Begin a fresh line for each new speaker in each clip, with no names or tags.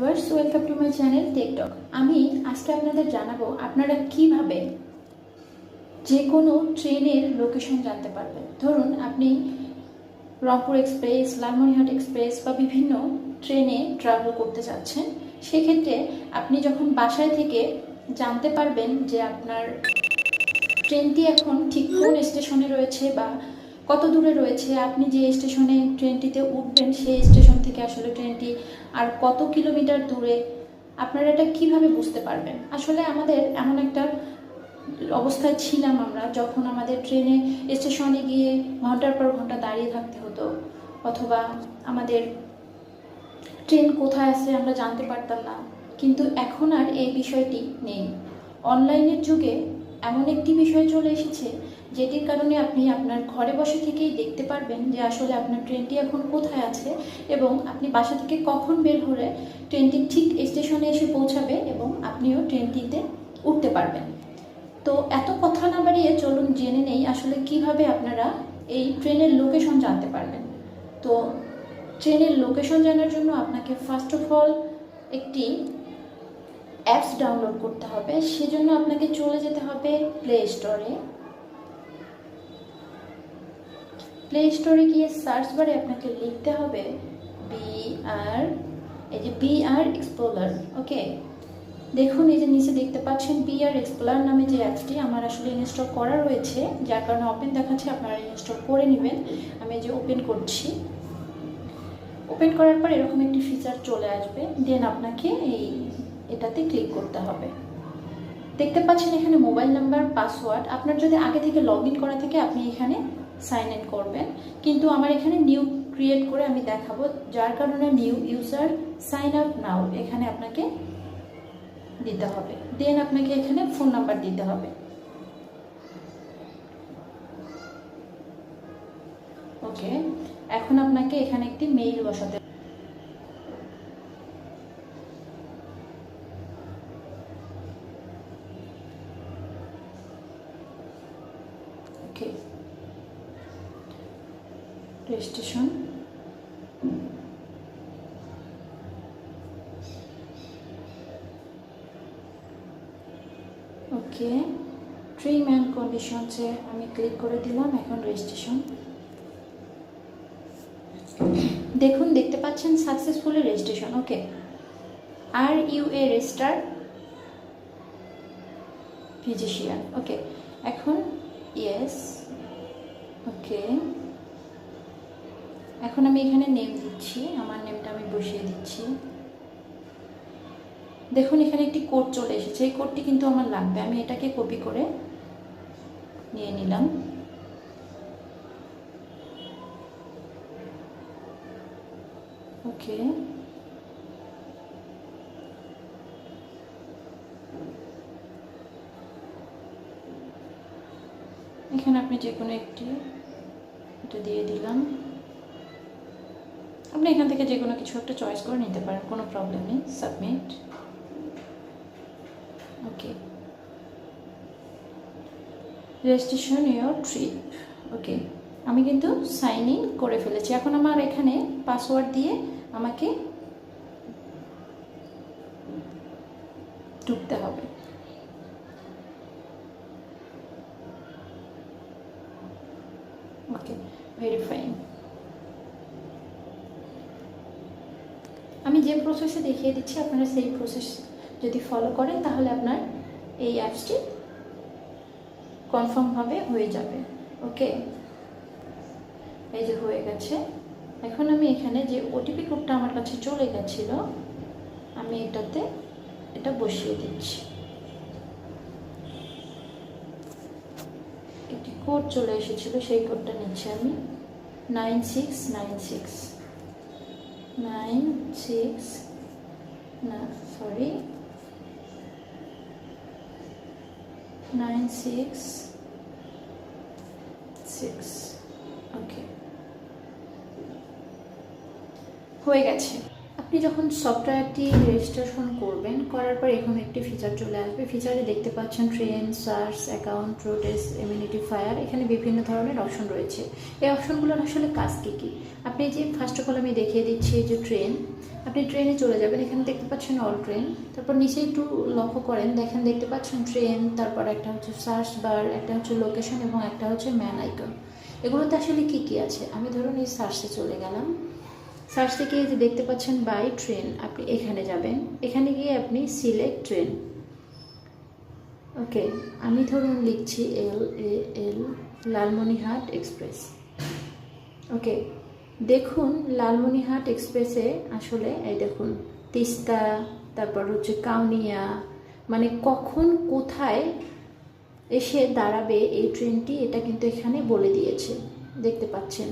Viewers welcome to my channel TechTalk আমি আজকে আপনাদের জানাব, আপনারা কীভাবে যে কোনো ট্রেনের লোকেশন জানতে পারবেন। ধরুন, আপনি রংপুর এক্সপ্রেস লালমনিরহাট এক্সপ্রেস বা বিভিন্ন ট্রেনে ট্রাভেল করতে যাচ্ছেন, সেক্ষেত্রে আপনি যখন বাসায় থেকে জানতে পারবেন যে আপনার ট্রেনটি এখন ঠিক কোন স্টেশনে রয়েছে বা কত দূরে রয়েছে? আপনি যে স্টেশনে ট্রেনটিতে উঠবেন, সেই স্টেশন থেকে আসলে ট্রেনটি আর কত কিলোমিটার দূরে? আপনারা এটা কীভাবে বুঝতে পারবেন? আসলে আমাদের এমন একটা অবস্থায় ছিলাম আমরা যখন আমাদের ট্রেনে, স্টেশনে গিয়ে ঘণ্টার পর ঘণ্টা দাঁড়িয়ে থাকতে হতো। অথবা আমাদের ট্রেন কোথায় আছে আমরা জানতে পারতাম না। কিন্তু এখন আর এই বিষয়টি নেই। অনলাইনের যুগে এমন একটি বিষয় চলে এসেছে যেটির কারণে আপনি আপনার ঘরে বসে থেকেই দেখতে পারবেন যে আসলে আপনার ট্রেনটি এখন কোথায় আছে এবং আপনি বাসা থেকে কখন বের হলে ট্রেনটি ঠিক স্টেশনে এসে পৌঁছাবে এবং আপনিও ট্রেনটিতে উঠতে পারবেন। তো এত কথা না বাড়িয়ে চলুন জেনে নেই আসলে কীভাবে আপনারা এই ট্রেনের লোকেশন জানতে পারবেন। তো ট্রেনের লোকেশন জানার জন্য আপনাকে ফার্স্ট অফ অল একটি অ্যাপস ডাউনলোড করতে হবে। সেজন্য আপনাকে চলে যেতে হবে প্লে স্টোরে প্লে স্টোরে গিয়ে সার্চ বারে আপনাকে লিখতে হবে বি আর এই যে বি আর এক্সপ্লোরার ওকে দেখুন, এই যে নিচে দেখতে পাচ্ছেন বি আর এক্সপ্লোরার নামে যে অ্যাপসটি আমার আসলে ইনস্টল করা রয়েছে, যার কারণে ওপেন দেখাচ্ছে, আপনারা ইনস্টল করে নেবেন। আমি যে ওপেন করছি। ওপেন করার পর এরকম একটি ফিচার চলে আসবে দেন আপনাকে এই এটাতে ক্লিক করতে হবে। দেখতে পাচ্ছেন এখানে মোবাইল নাম্বার পাসওয়ার্ড আপনার যদি আগে থেকে লগ করা থাকে, আপনি এখানে সাইন ইন করবেন। কিন্তু আমার এখানে নিউ ক্রিয়েট করে আমি দেখাবো। যার কারণে new user sign up now এখানে আপনাকে দিতে হবে। দেন আপনাকে এখানে ফোন নাম্বার দিতে হবে। ওকে এখন আপনাকে এখানে একটি মেইল বসাতে okay registration okay terms and কন্ডিশনসে আমি ক্লিক করে দিলাম, এখন রেজিস্ট্রেশন দেখুন, দেখতে পাচ্ছেন successfully registration okay are you a register physician okay এখন ইয়েস ওকে এখন আমি এখানে নেম দিচ্ছি, আমার নেমটা আমি বসিয়ে দিচ্ছি। দেখুন, এখানে একটি কোড চলে এসেছে। এই কোডটি কিন্তু আমার লাগবে। আমি এটাকে কপি করে নিয়ে নিলাম। ওকে এখানে আপনি যে কোনো একটি এটা দিয়ে দিলাম। আপনি এখান থেকে যে কোনো কিছু একটা চয়েস করে নিতে পারেন, কোনো প্রবলেম নেই submit okay registration your trip okay আমি কিন্তু সাইন ইন করে ফেলেছি। এখন আমার এখানে পাসওয়ার্ড দিয়ে আমাকে ঢুকতে হবে ওকে ভেরিফাইং আমি যে প্রসেসে দেখিয়ে দিচ্ছি, আপনারা সেই প্রসেস যদি ফলো করেন, তাহলে আপনার এই অ্যাপসটি কনফার্মভাবে হয়ে যাবে ওকে এই যে হয়ে গেছে। এখন আমি এখানে যে ওটিপি কোডটা আমার কাছে চলে গেছিল, আমি এটাতে এটা বসিয়ে দিচ্ছি। একটি কোড চলে এসেছিল, সেই কোডটা নিচ্ছি আমি। Nine six nine six nine six না sorry nine six six okay হয়ে গেছে। আপনি যখন সফটওয়্যারটি রেজিস্ট্রেশন করবেন, করার পর এখন একটি ফিচার চলে আসবে। ফিচারে দেখতে পাচ্ছেন ট্রেন সার্চ অ্যাকাউন্ট রোটেস ইমিউনিটি ফায়ার এখানে বিভিন্ন ধরনের অপশন রয়েছে। এই অপশনগুলোর আসলে কাজ কী কী? আপনি যে ফার্স্ট অফ অল আমি দেখিয়ে দিচ্ছি যে ট্রেন আপনি ট্রেনে চলে যাবেন, এখানে দেখতে পাচ্ছেন অল ট্রেন তারপর নিচে একটু লক্ষ্য করেন, দেখেন দেখতে পাচ্ছেন ট্রেন তারপর একটা হচ্ছে সার্চ বার একটা হচ্ছে লোকেশন এবং একটা হচ্ছে ম্যান আইকন এগুলোতে আসলে কী কী আছে? আমি ধরুন এই সার্চে চলে গেলাম। সার্চ থেকে যে দেখতে পাচ্ছেন বাই ট্রেন আপনি এখানে যাবেন। এখানে গিয়ে আপনি সিলেক্ট ট্রেন ওকে আমি ধরুন লিখছি এল এ এল লালমনিহাট এক্সপ্রেস ওকে দেখুন লালমনিহাট এক্সপ্রেসে আসলে, এই দেখুন, তিস্তা, তারপর হচ্ছে কাউনিয়া মানে কখন কোথায় এসে দাঁড়াবে এই ট্রেনটি, এটা কিন্তু এখানে বলে দিয়েছে, দেখতে পাচ্ছেন।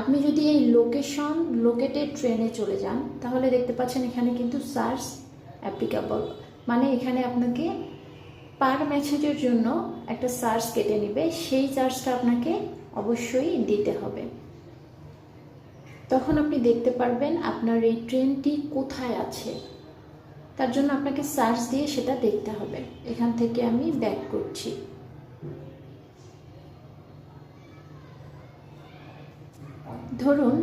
আপনি যদি এই লোকেশন, লোকেটেড ট্রেনে চলে যান, তাহলে দেখতে পাচ্ছেন এখানে কিন্তু সার্চ অ্যাপ্লিকেবল মানে এখানে আপনাকে পার মেসেজের জন্য একটা সার্চ কেটে নেবে, সেই চার্জটা আপনাকে অবশ্যই দিতে হবে। তখন আপনি দেখতে পারবেন আপনার এই ট্রেনটি কোথায় আছে। তার জন্য আপনাকে সার্চ দিয়ে সেটা দেখতে হবে। এখান থেকে আমি ব্যাক করছি। ধরুন,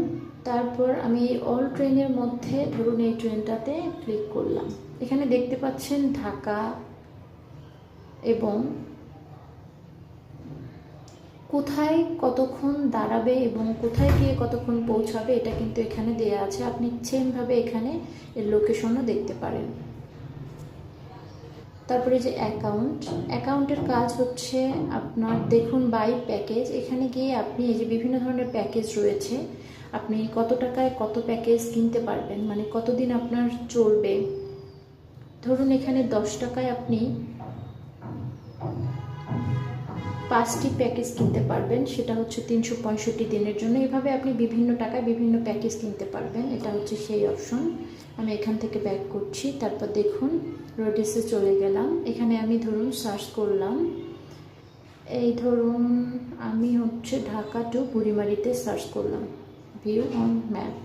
তারপর আমি অল ট্রেনের মধ্যে ধরুন এই ট্রেনটাতে ক্লিক করলাম। এখানে দেখতে পাচ্ছেন ঢাকা এবং কোথায় কতক্ষণ দাঁড়াবে এবং কোথায় গিয়ে কতক্ষণ পৌঁছাবে, এটা কিন্তু এখানে দেয়া আছে। আপনি সেমভাবে এখানে এর লোকেশনও দেখতে পারেন। তারপরে যে অ্যাকাউন্ট অ্যাকাউন্টের কাজ হচ্ছে আপনার দেখুন বাই প্যাকেজ এখানে গিয়ে আপনি এই যে বিভিন্ন ধরনের প্যাকেজ রয়েছে, আপনি কত টাকায় কত প্যাকেজ কিনতে পারবেন মানে কতদিন আপনার চলবে। ধরুন এখানে দশ টাকায় আপনি পাঁচটি প্যাকেজ কিনতে পারবেন। সেটা হচ্ছে তিনশো পঁয়ষট্টি দিনের জন্য। এভাবে আপনি বিভিন্ন টাকায় বিভিন্ন প্যাকেজ কিনতে পারবেন। এটা হচ্ছে সেই অপশন। আমি এখান থেকে ব্যাক করছি। তারপর দেখুন, রোডিসে চলে গেলাম। এখানে আমি ধরুন সার্চ করলাম। এই ধরুন, আমি হচ্ছে ঢাকা টু বুড়িমারিতে সার্চ করলাম। View on map.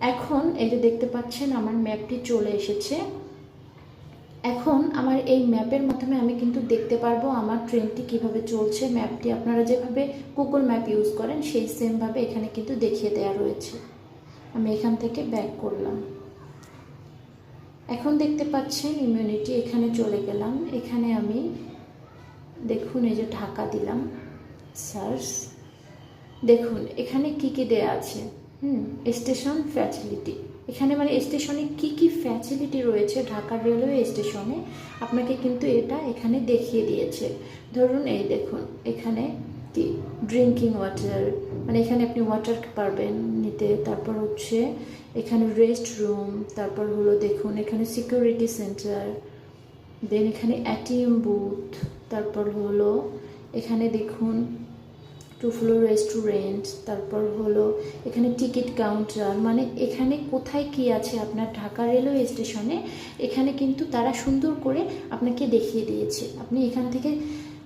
এখন যে দেখতে পাচ্ছেন, আমার ম্যাপটি চলে এসেছে। এখন আমার এই ম্যাপের মাধ্যমে আমি কিন্তু দেখতে পারব আমার ট্রেনটি কীভাবে চলছে। ম্যাপটি আপনারা যেভাবে গুগল ম্যাপ ইউজ করেন, সেই সেমভাবে এখানে কিন্তু দেখিয়ে দেওয়া রয়েছে। আমি এখান থেকে ব্যাক করলাম। এখন দেখতে পাচ্ছেন ইমিউনিটি এখানে চলে গেলাম। এখানে আমি দেখুন, এই যে ঢাকা দিলাম। সার্চ দেখুন, এখানে কি কি দেয়া আছে? হুম স্টেশন ফ্যাসিলিটি এখানে মানে স্টেশনে কি কি ফ্যাসিলিটি রয়েছে? ঢাকা রেলওয়ে স্টেশনে আপনাকে কিন্তু এটা এখানে দেখিয়ে দিয়েছে। ধরুন এই দেখুন, এখানে কি? ড্রিঙ্কিং ওয়াটার মানে এখানে আপনি ওয়াটার পারবেন নিতে। তারপর হচ্ছে এখানে রেস্ট রুম তারপর হলো দেখুন এখানে সিকিউরিটি সেন্টার দেন এখানে অ্যাটিএম বুথ তারপর হলো এখানে দেখুন টু ফ্লোর রেস্টুরেন্ট তারপর হলো এখানে টিকিট কাউন্টার মানে এখানে কোথায় কি আছে আপনার ঢাকা রেলওয়ে স্টেশনে এখানে কিন্তু তারা সুন্দর করে আপনাকে দেখিয়ে দিয়েছে। আপনি এখান থেকে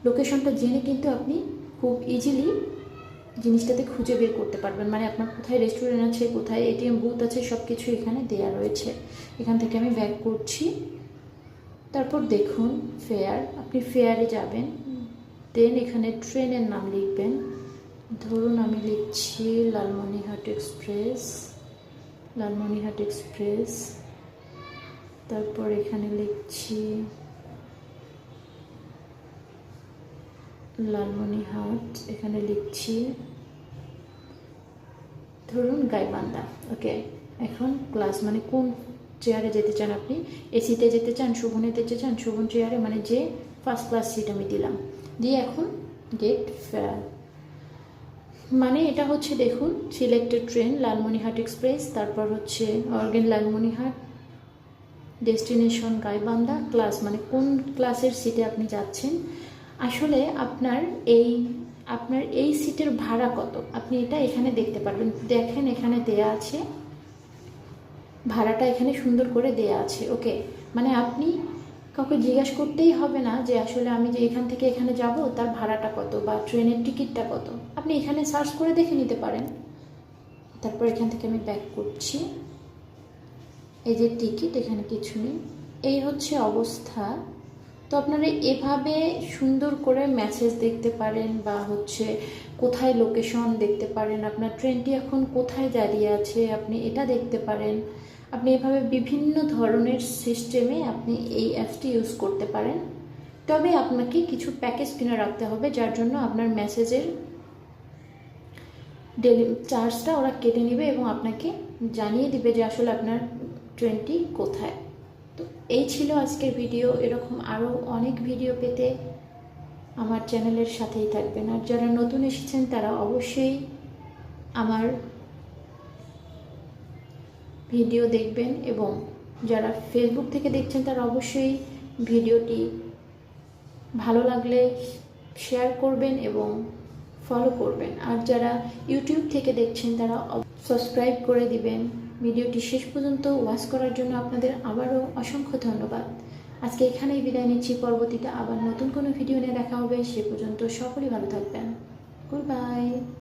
লোকেশনটা জেনে কিন্তু আপনি খুব ইজিলি জিনিসটাতে খুঁজে বের করতে পারবেন। মানে আপনার কোথায় রেস্টুরেন্ট আছে কোথায় এটিএম বুথ আছে সব কিছু এখানে দেয়া রয়েছে। এখান থেকে আমি ব্যাক করছি। তারপর দেখুন ফেয়ার আপনি ফেয়ারে যাবেন। দেন এখানে ট্রেনের নাম লিখবেন। ধরুন আমি লিখছি লালমনিহাট এক্সপ্রেস লালমনিহাট এক্সপ্রেস, তারপর এখানে লিখছি লালমনিহাট এখানে লিখছি ধরুন গাইবান্ধা। ওকে এখন ক্লাস মানে কোন চেয়ারে যেতে চান আপনি? এসিতে যেতে চান শোভনে যেতে চান শোভন চেয়ারে মানে যে ফার্স্ট ক্লাস সিট আমি দিলাম। দিয়ে এখন গেট ফেয়ার মানে এটা হচ্ছে দেখুন সিলেক্টেড ট্রেন লালমনিহাট এক্সপ্রেস তারপর হচ্ছে origin Lalmonirhat destination Gaibandha class মানে কোন ক্লাসের সিটে আপনি যাচ্ছেন? আসলে আপনার এই আপনার এই সিটের ভাড়া কত? আপনি এটা এখানে দেখতে পারবেন। দেখেন এখানে দেয়া আছে, ভাড়াটা এখানে সুন্দর করে দেয়া আছে ওকে মানে আপনি কাউকে জিজ্ঞাসা করতেই হবে না যে আসলে আমি যে এখান থেকে এখানে যাব, তার ভাড়াটা কত বা ট্রেনের টিকিটটা কত। আপনি এখানে সার্চ করে দেখে নিতে পারেন। তারপর এখান থেকে আমি ব্যাক করছি। এই যে টিকিট, এখানে কিছু নেই। এই হচ্ছে অবস্থা। তো আপনারা এভাবে সুন্দর করে মেসেজ দেখতে পারেন বা হচ্ছে কোথায় লোকেশন দেখতে পারেন, আপনার ট্রেনটি এখন কোথায় দাঁড়িয়ে আছে, আপনি এটা দেখতে পারেন। আপনি এভাবে বিভিন্ন ধরনের সিস্টেমে আপনি এই অ্যাপসটি ইউজ করতে পারেন। তবে আপনাকে কিছু প্যাকেজ কিনে রাখতে হবে, যার জন্য আপনার মেসেজের ডেলি চার্জটা ওরা কেটে নেবে এবং আপনাকে জানিয়ে দিবে যে আসলে আপনার ট্রেনটি কোথায়। তো এই ছিল আজকের ভিডিও এরকম আরও অনেক ভিডিও পেতে আমার চ্যানেলের সাথেই থাকবেন। আর যারা নতুন এসেছেন, তারা অবশ্যই আমার ভিডিও দেখবেন এবং যারা ফেসবুক থেকে দেখছেন, তারা অবশ্যই ভিডিওটি ভালো লাগলে শেয়ার করবেন এবং ফলো করবেন। আর যারা ইউটিউব থেকে দেখছেন, তারা সাবস্ক্রাইব করে দিবেন। ভিডিওটি শেষ পর্যন্ত ওয়াচ করার জন্য আপনাদের আবারও অসংখ্য ধন্যবাদ। আজকে এখানেই বিদায় নিচ্ছি। পরবর্তীতে আবার নতুন কোনো ভিডিও নিয়ে দেখা হবে। সে পর্যন্ত সকলেই ভালো থাকবেন। Good bye